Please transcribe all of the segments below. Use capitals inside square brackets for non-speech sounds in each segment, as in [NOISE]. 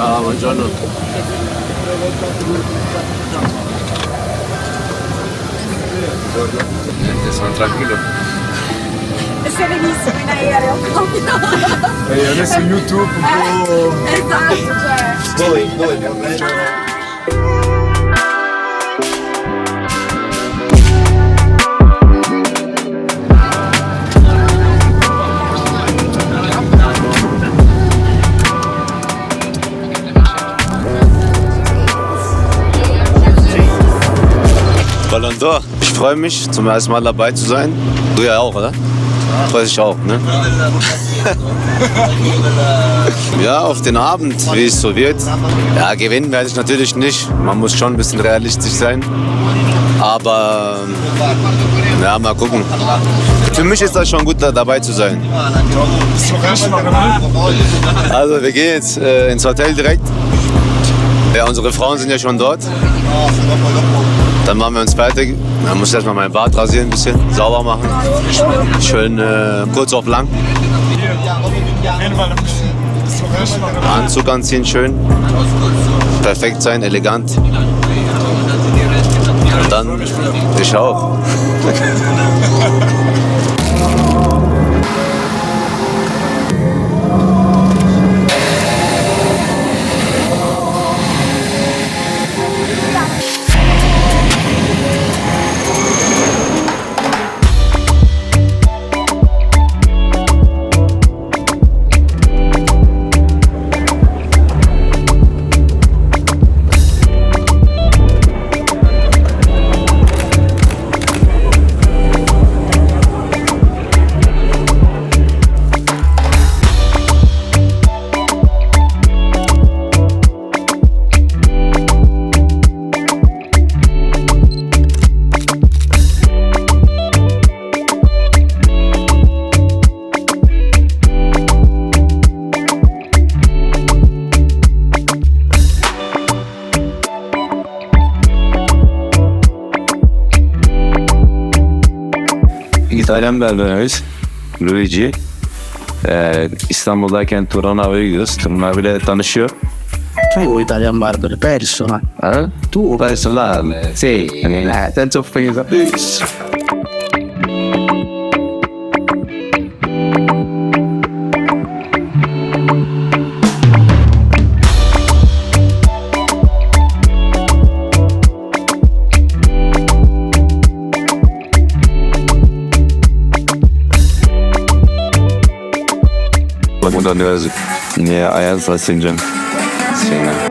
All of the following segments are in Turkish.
Ah, buongiorno. Niente, sono tranquillo. Sei benissimo in aereo, capito? E adesso YouTube un po'... Esatto, cioè. Dove? Dove? Ballon d'Or. Ich freue mich, zum ersten Mal dabei zu sein. Du ja auch, oder? Freust dich auch, ne? [LAUGHS] ja, auf den Abend, wie es so wird. Ja, gewinnen werde ich natürlich nicht. Man muss schon ein bisschen realistisch sein. Aber ja, mal gucken. Für mich ist das schon gut, da dabei zu sein. Also wir gehen jetzt äh, ins Hotel direkt. Ja, unsere Frauen sind ja schon dort. Dann machen wir uns fertig. Dann muss ich erstmal meinen Bart rasieren, ein bisschen sauber machen. Schön äh, kurz auf lang. Anzug anziehen, schön. Perfekt sein, elegant. Und dann ich auch. [LAUGHS] İtalyan berberimiz Luigi. Ee, İstanbul'dayken Turan Hava'ya gidiyoruz. Turna bile tanışıyor. Tu Italian Barber, perso. eh. Ha? Tu personale. Sì, eh, senza offesa. Niye ayaz saçınca. Şeyine. Annem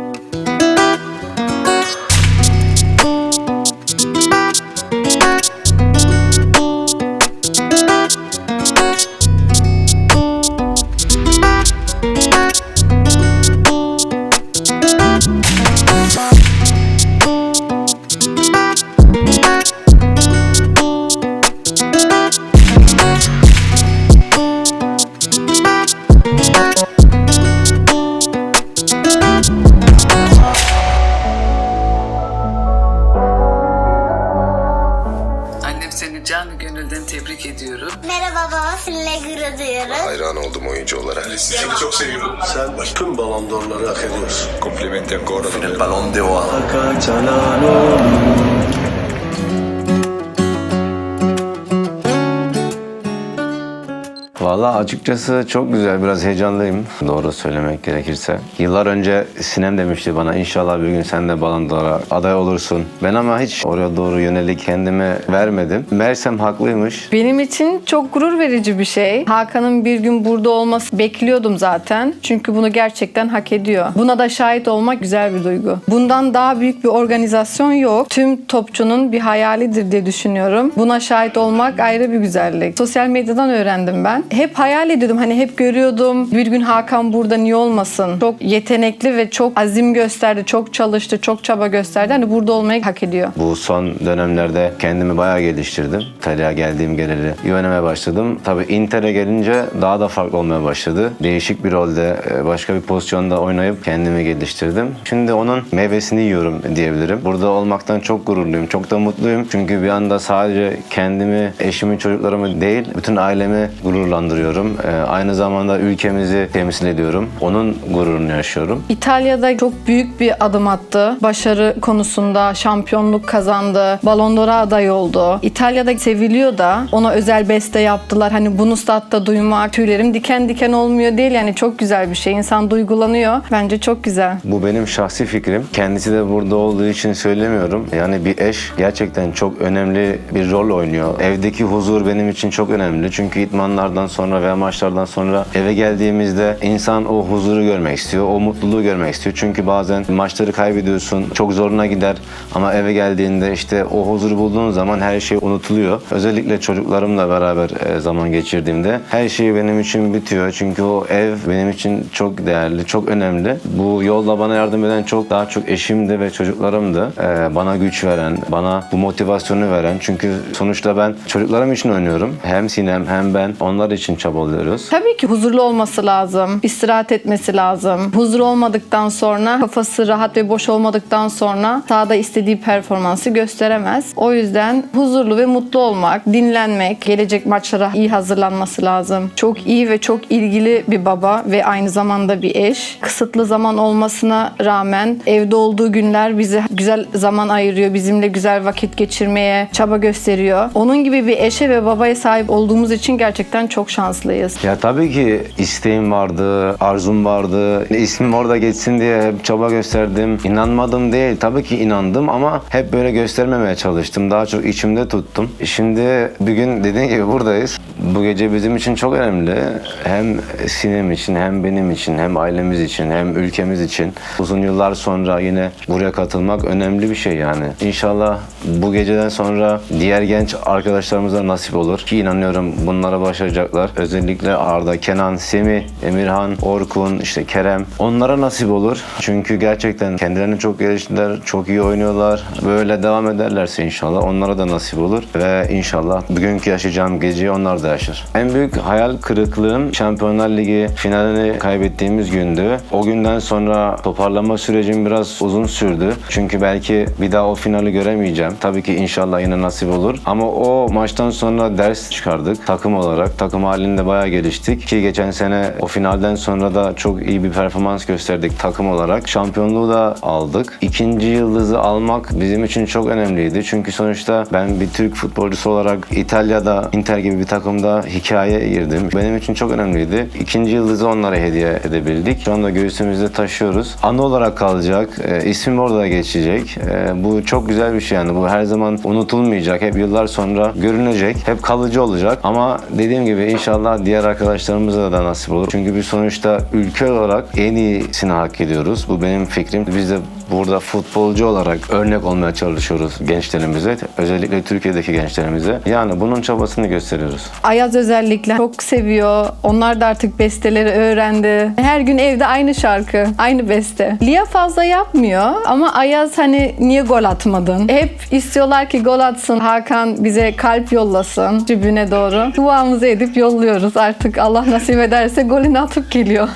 Valla açıkçası çok güzel, biraz heyecanlıyım. Doğru söylemek gerekirse. Yıllar önce Sinem demişti bana inşallah bir gün sen de Ballon d'Or'a aday olursun. Ben ama hiç oraya doğru yönelik kendime vermedim. Mersem haklıymış. Benim için çok gurur verici bir şey. Hakan'ın bir gün burada olması bekliyordum zaten. Çünkü bunu gerçekten hak ediyor. Buna da şahit olmak güzel bir duygu. Bundan daha büyük bir organizasyon yok. Tüm topçunun bir hayalidir diye düşünüyorum. Buna şahit olmak ayrı bir güzellik. Sosyal medyadan öğrendim ben. Hep hayal ediyordum. Hani hep görüyordum. Bir gün Hakan burada niye olmasın? Çok yetenekli ve çok azim gösterdi. Çok çalıştı. Çok çaba gösterdi. Hani burada olmayı hak ediyor. Bu son dönemlerde kendimi bayağı geliştirdim. İtalya'ya geldiğim geleli oynamaya başladım. Tabii Inter'e gelince daha da farklı olmaya başladı. Değişik bir rolde, e, başka bir pozisyonda oynayıp kendimi geliştirdim. Şimdi onun meyvesini yiyorum diyebilirim. Burada olmaktan çok gururluyum, çok da mutluyum. Çünkü bir anda sadece kendimi, eşimi, çocuklarımı değil, bütün ailemi gururlandırdım. Kazandırıyorum. Ee, aynı zamanda ülkemizi temsil ediyorum. Onun gururunu yaşıyorum. İtalya'da çok büyük bir adım attı. Başarı konusunda şampiyonluk kazandı. Ballon d'Or'a aday oldu. İtalya'da seviliyor da ona özel beste yaptılar. Hani bunu statta duymak tüylerim diken diken olmuyor değil yani çok güzel bir şey. İnsan duygulanıyor. Bence çok güzel. Bu benim şahsi fikrim. Kendisi de burada olduğu için söylemiyorum. Yani bir eş gerçekten çok önemli bir rol oynuyor. Evdeki huzur benim için çok önemli. Çünkü idmanlardan sonra veya maçlardan sonra eve geldiğimizde insan o huzuru görmek istiyor. O mutluluğu görmek istiyor. Çünkü bazen maçları kaybediyorsun. Çok zoruna gider. Ama eve geldiğinde işte o huzuru bulduğun zaman her şey unutuluyor. Özellikle çocuklarımla beraber e, zaman geçirdiğimde her şey benim için bitiyor. Çünkü o ev benim için çok değerli, çok önemli. Bu yolda bana yardım eden çok daha çok eşimdi ve çocuklarımdı. Ee, bana güç veren, bana bu motivasyonu veren. Çünkü sonuçta ben çocuklarım için oynuyorum. Hem Sinem hem ben onlar için çabalıyoruz. Tabii ki huzurlu olması lazım. istirahat etmesi lazım. Huzur olmadıktan sonra, kafası rahat ve boş olmadıktan sonra sahada istediği performansı gösteremez. O yüzden huzurlu ve mutlu olmak, dinlenmek, gelecek maçlara iyi hazırlanması lazım. Çok iyi ve çok ilgili bir baba ve aynı zamanda bir eş. Kısıtlı zaman olmasına rağmen evde olduğu günler bize güzel zaman ayırıyor. Bizimle güzel vakit geçirmeye çaba gösteriyor. Onun gibi bir eşe ve babaya sahip olduğumuz için gerçekten çok şanslıyız. Ya tabii ki isteğim vardı, arzum vardı. İsmim orada geçsin diye hep çaba gösterdim. İnanmadım değil. Tabii ki inandım ama hep böyle göstermemeye çalıştım. Daha çok içimde tuttum. Şimdi bir gün dediğin gibi buradayız. Bu gece bizim için çok önemli. Hem Sinem için, hem benim için, hem ailemiz için, hem ülkemiz için. Uzun yıllar sonra yine buraya katılmak önemli bir şey yani. İnşallah bu geceden sonra diğer genç arkadaşlarımıza nasip olur. Ki inanıyorum bunlara başaracaklar. Özellikle Arda, Kenan, Semih, Emirhan, Orkun, işte Kerem. Onlara nasip olur. Çünkü gerçekten kendilerini çok geliştirdiler, çok iyi oynuyorlar. Böyle devam ederlerse inşallah onlara da nasip olur. Ve inşallah bugünkü yaşayacağım geceyi onlar da yaşar. En büyük hayal kırıklığım Şampiyonlar Ligi finalini kaybettiğimiz gündü. O günden sonra toparlama sürecim biraz uzun sürdü. Çünkü belki bir daha o finali göremeyeceğim. Tabii ki inşallah yine nasip olur. Ama o maçtan sonra ders çıkardık takım olarak. Takım halinde bayağı geliştik. Ki geçen sene o finalden sonra da çok iyi bir performans gösterdik takım olarak. Şampiyonluğu da aldık. İkinci yıldızı almak bizim için çok önemliydi. Çünkü sonuçta ben bir Türk futbolcusu olarak İtalya'da Inter gibi bir takımda hikaye girdim. Benim için çok önemliydi. İkinci yıldızı onlara hediye edebildik. Şu anda göğsümüzde taşıyoruz. Anı olarak kalacak. E, ismim orada geçecek. E, bu çok güzel bir şey yani. Bu her zaman unutulmayacak. Hep yıllar sonra görünecek. Hep kalıcı olacak. Ama dediğim gibi inşallah diğer arkadaşlarımıza da nasip olur. Çünkü biz sonuçta ülke olarak en iyisini hak ediyoruz. Bu benim fikrim. Biz de burada futbolcu olarak örnek olmaya çalışıyoruz gençlerimize. Özellikle Türkiye'deki gençlerimize. Yani bunun çabasını gösteriyoruz. Ayaz özellikle çok seviyor. Onlar da artık besteleri öğrendi. Her gün evde aynı şarkı, aynı beste. Lia fazla yapmıyor ama Ayaz hani niye gol atmadın? Hep istiyorlar ki gol atsın. Hakan bize kalp yollasın tribüne doğru. Duamızı edip yolluyoruz. Artık Allah nasip ederse golünü atıp geliyor.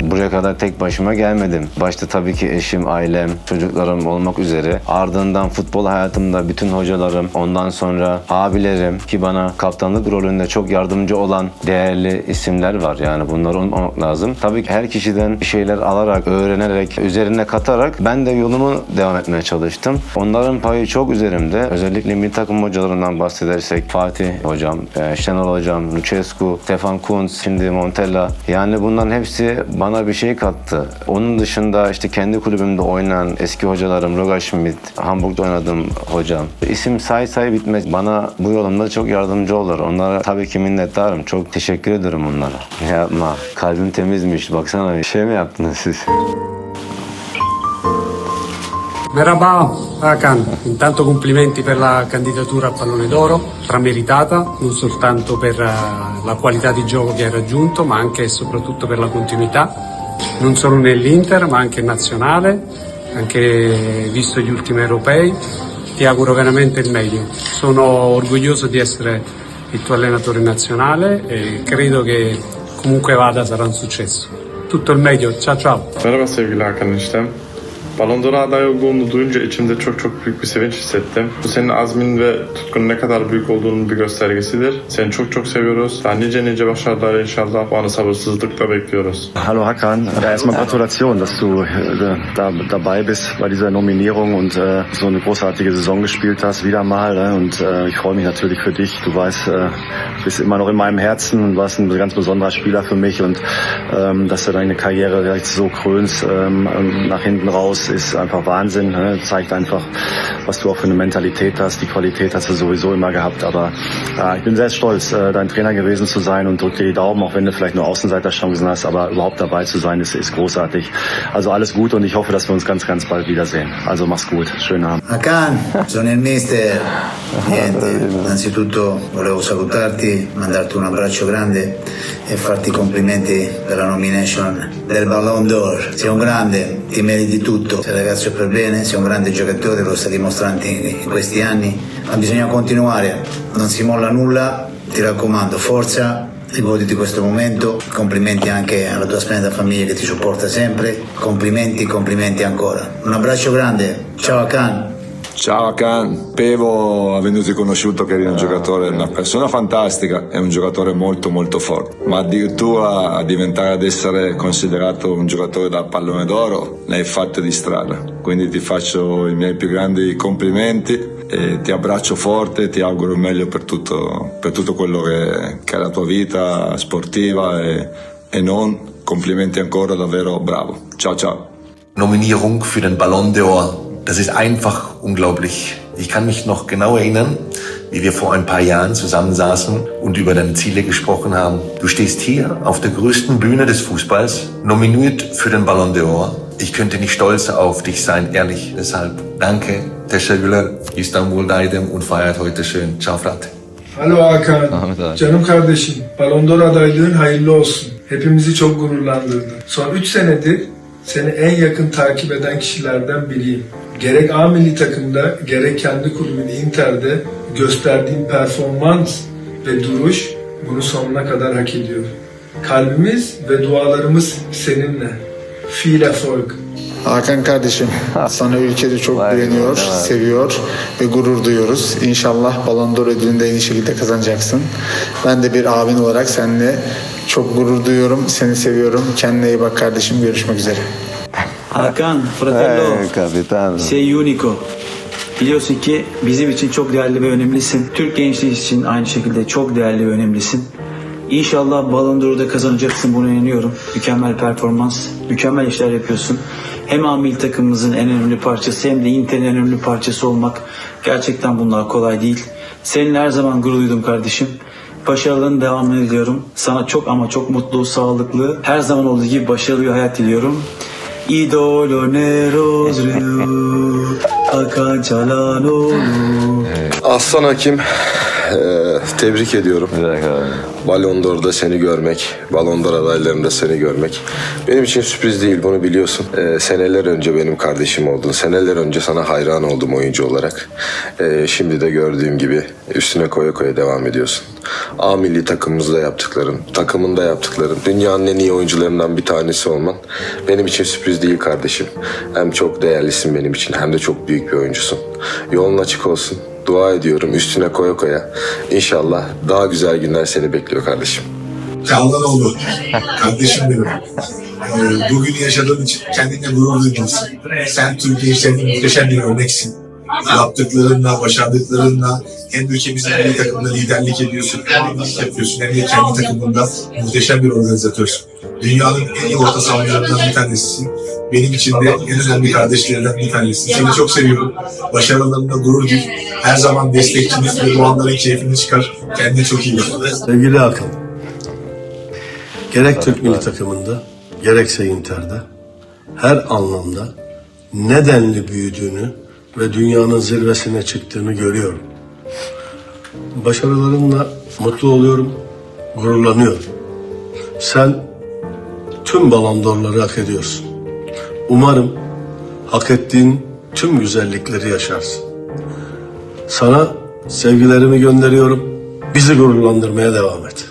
Buraya kadar tek başıma gelmedim. Başta tabii ki eşim, ailem, çocuklarım olmak üzere. Ardından futbol hayatımda bütün hocalarım, ondan sonra abilerim ki bana kaptanlık rolünde çok yardımcı olan değerli isimler var. Yani bunları unutmamak lazım. Tabii ki her kişiden bir şeyler alarak, öğrenerek, üzerine katarak ben de yolumu devam etmeye çalıştım. Onların payı çok üzerimde. Özellikle milli takım hocalarından bahsedersek Fatih hocam, e, Şenol hocam, Lucescu, Stefan Kuntz, şimdi Montella. Yani bunların hepsi bana bir şey kattı. Onun dışında işte kendi kulübümde oynayan eski hocalarım Roger Schmidt, Hamburg'da oynadığım hocam. İsim say say bitmez. Bana bu yolumda çok yardımcı olur. Onlara tabii ki minnettarım. Çok teşekkür ederim onlara. Yapma. Kalbim temizmiş. Baksana bir şey mi yaptınız siz? Merhaba Hakan, intanto complimenti per la candidatura al pallone d'oro, strameritata, non soltanto per eh, la qualità di gioco che hai raggiunto, ma anche e soprattutto per la continuità, non solo nell'Inter ma anche in nazionale, anche visto gli ultimi europei. Ti auguro veramente il meglio. Sono orgoglioso di essere il tuo allenatore nazionale e credo che comunque vada sarà un successo. Tutto il meglio, ciao ciao! Merhaba sevgili Eniştem. Ballon d'Or aday olduğunu duyunca içimde çok çok büyük bir sevinç hissettim. Bu senin azmin ve tutkunun ne kadar büyük olduğunun bir göstergesidir. Seni çok çok seviyoruz. Daha nice nice başarılar inşallah. Bu anı sabırsızlıkla bekliyoruz. Hallo Hakan, ja, erstmal Gratulation, dass du äh, da, dabei bist bei dieser Nominierung und äh, so eine großartige Saison gespielt hast, wieder mal. Ne? Und äh, ich freue mich natürlich für dich. Du weißt, äh, bist immer noch in meinem Herzen und warst ein ganz besonderer Spieler für mich und ähm, dass du deine Karriere vielleicht so krönst ähm, nach hinten raus, ist einfach Wahnsinn. Ne? Zeigt einfach, was du auch für eine Mentalität hast. Die Qualität hast du sowieso immer gehabt. Aber ja, ich bin sehr stolz, äh, dein Trainer gewesen zu sein und drück dir die Daumen, auch wenn du vielleicht nur Außenseiterchancen hast, aber überhaupt dabei zu sein, ist, ist großartig. Also alles gut und ich hoffe, dass wir uns ganz, ganz bald wiedersehen. Also mach's gut. Schönen Abend. Akan, sono il mister. Niente, innanzitutto volevo salutarti, mandarti un abbraccio grande e farti complimenti per la nomination del Ballon d'Or. Sei un grande, ti meriti tutto. Sei un ragazzo per bene, sei un grande giocatore, lo stai dimostrando in, questi anni, ma bisogna continuare, non si molla nulla, ti raccomando, forza. I voti di questo momento, complimenti anche alla tua splendida famiglia che ti supporta sempre, complimenti, complimenti ancora. Un abbraccio grande, ciao Akan. Ciao Akan, Pevo avendoti conosciuto che eri un giocatore, una persona fantastica e un giocatore molto molto forte, ma addirittura a diventare ad essere considerato un giocatore da pallone d'oro ne hai fatto di strada, quindi ti faccio i miei più grandi complimenti e ti abbraccio forte, ti auguro il meglio per tutto, per tutto quello che, che è la tua vita sportiva e, e non, complimenti ancora, davvero bravo, ciao ciao. Nominierung für den Ballon d'Or. Das ist einfach unglaublich. Ich kann mich noch genau erinnern, wie wir vor ein paar Jahren zusammensaßen und über deine Ziele gesprochen haben. Du stehst hier auf der größten Bühne des Fußballs, nominiert für den Ballon d'Or. Ich könnte nicht stolzer auf dich sein, ehrlich. Deshalb danke, teşekkürler. İstanbul'daydım und feiert heute schön. Ciao Frat. Alo Hakan. Canım kardeşim, Ballon d'Or adaylığın hayırlı olsun. Hepimizi çok gururlandırdı. Son 3 senedir seni en yakın takip eden kişilerden biriyim. Gerek A milli takımda, gerek kendi kulübün Inter'de gösterdiğin performans ve duruş bunu sonuna kadar hak ediyor. Kalbimiz ve dualarımız seninle. Viel Erfolg. Hakan kardeşim, sana ülkede çok güveniyor, seviyor ve gurur duyuyoruz. İnşallah Ballon d'Or ödülünü de iyi şekilde kazanacaksın. Ben de bir abin olarak seninle çok gurur duyuyorum, seni seviyorum. Kendine iyi bak kardeşim, görüşmek üzere. Hakan, fratello, Eh, capitano. sei unico. Biliyorsun ki bizim için çok değerli ve önemlisin. Türk gençliği için aynı şekilde çok değerli ve önemlisin. İnşallah Ballon d'Or'u da kazanacaksın buna inanıyorum. Mükemmel performans, mükemmel işler yapıyorsun. Hem A milli takımımızın en önemli parçası hem de Inter'in en önemli parçası olmak gerçekten bunlar kolay değil. Seninle her zaman gurur duydum kardeşim. Başarılarının devamını diliyorum. Sana çok ama çok mutlu, sağlıklı, her zaman olduğu gibi başarılı bir hayat diliyorum. İdolo nerozru, Hakan Çalhanoğlu. Aslan Hakim, eee, tebrik ediyorum. Ballon d'Or'da seni görmek, Ballon d'Or adaylarında seni görmek benim için sürpriz değil bunu biliyorsun. Eee, seneler önce benim kardeşim oldun. Seneler önce sana hayran oldum oyuncu olarak. Eee, şimdi de gördüğüm gibi üstüne koya koya devam ediyorsun. A milli takımımızda yaptıkların, takımında yaptıkların, dünyanın en iyi oyuncularından bir tanesi olman benim için sürpriz değil kardeşim. Hem çok değerlisin benim için hem de çok büyük bir oyuncusun. Yolun açık olsun. Dua ediyorum üstüne koya koya. İnşallah daha güzel günler seni bekliyor kardeşim. Çağlanoğlu, kardeşim benim. Ee, Bugün yaşadığın için kendine gurur duymalısın. Sen Türkiye için muhteşem bir örneksin. Yaptıklarınla, başardıklarınla hem ülkemizin milli takımında liderlik ediyorsun, hem liderlik yapıyorsun, hem de kendi takımında muhteşem bir organizatörsün. Dünyanın en iyi orta sahalarından bir tanesisin. Benim için de en önemli kardeşlerimden bir tanesisin. Seni çok seviyorum. Başarılarında gurur duy. Her zaman destekçiniz ve duanların keyfini çıkar. Kendine çok iyi bak. Sevgili Hakan, gerek Türk milli takımında, gerekse Inter'de her anlamda nedenli büyüdüğünü ve dünyanın zirvesine çıktığını görüyorum. Başarılarınla mutlu oluyorum, gururlanıyorum. Sen tüm balondorları hak ediyorsun. Umarım hak ettiğin tüm güzellikleri yaşarsın. Sana sevgilerimi gönderiyorum. Bizi gururlandırmaya devam et.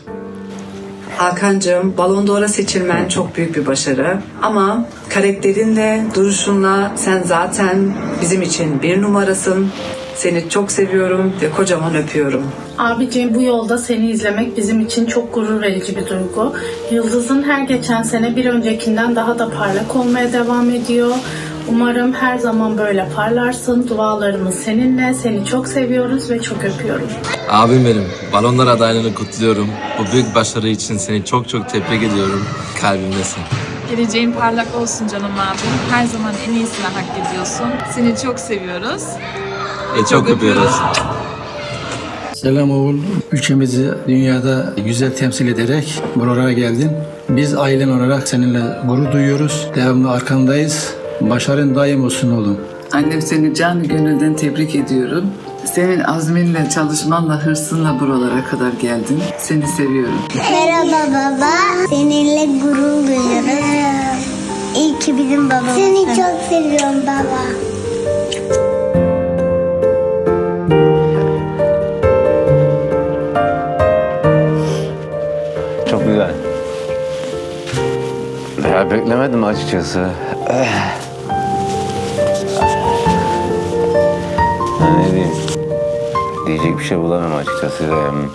Hakan'cığım Ballon d'Or'a seçilmen çok büyük bir başarı. Ama Karakterinle, duruşunla sen zaten bizim için bir numarasın. Seni çok seviyorum ve kocaman öpüyorum. Abiciğim bu yolda seni izlemek bizim için çok gurur verici bir duygu. Yıldız'ın her geçen sene bir öncekinden daha da parlak olmaya devam ediyor. Umarım her zaman böyle parlarsın. Dualarımız seninle. Seni çok seviyoruz ve çok öpüyorum. Abim benim, balonlar adaylığını kutluyorum. Bu büyük başarı için seni çok çok tebrik ediyorum. Kalbimdesin. Geleceğin parlak olsun canım abim. Her zaman en iyisini hak ediyorsun. Seni çok seviyoruz. Ve çok öpüyoruz. Selam oğul. Ülkemizi dünyada güzel temsil ederek buraya geldin. Biz ailen olarak seninle gurur duyuyoruz. Devamlı arkandayız. Başarın daim olsun oğlum. Annem seni canı gönülden tebrik ediyorum. Senin azminle, çalışmanla, hırsınla buralara kadar geldin. Seni seviyorum. Merhaba baba. Seninle gurur duyuyorum. İyi ki bizim babamız. Seni çok seviyorum baba. Çok güzel. Ya beklemedim açıkçası. Ne diyeyim? Diyecek bir şey bulamam açıkçası. Em,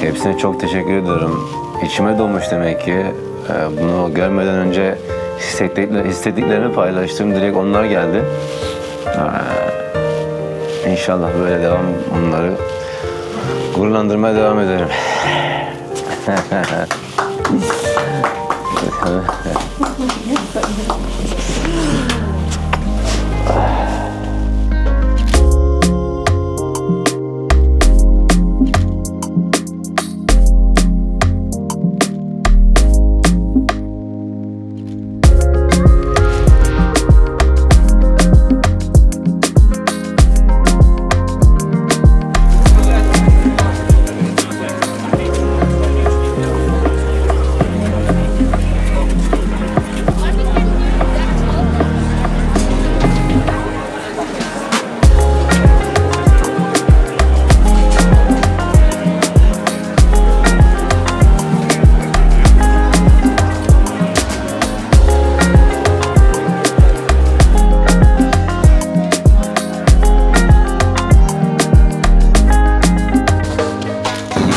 Hepsine çok teşekkür ediyorum. İçime dolmuş demek ki. Ee, Bunu görmeden önce hissettiklerimi paylaştım. Direkt onlar geldi. Ee, İnşallah böyle devam onları gururlandırmaya devam ederim. [LAUGHS]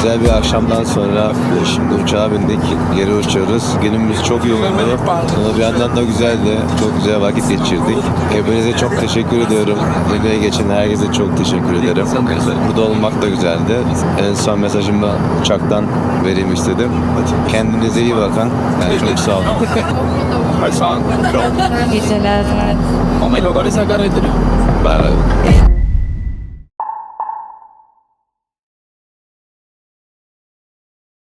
Güzel bir akşamdan sonra şimdi uçağa bindik. Geri uçuyoruz. Günümüz çok yoğundu. Ama bir yandan da güzeldi. Çok güzel vakit geçirdik. Hepinize çok teşekkür ediyorum. Emeği geçen herkese çok teşekkür ederim. Burada olmak da güzeldi. En son mesajımı uçaktan vereyim istedim. Kendinize iyi bakın. Yani çok sağ olun. Geceler. Bye.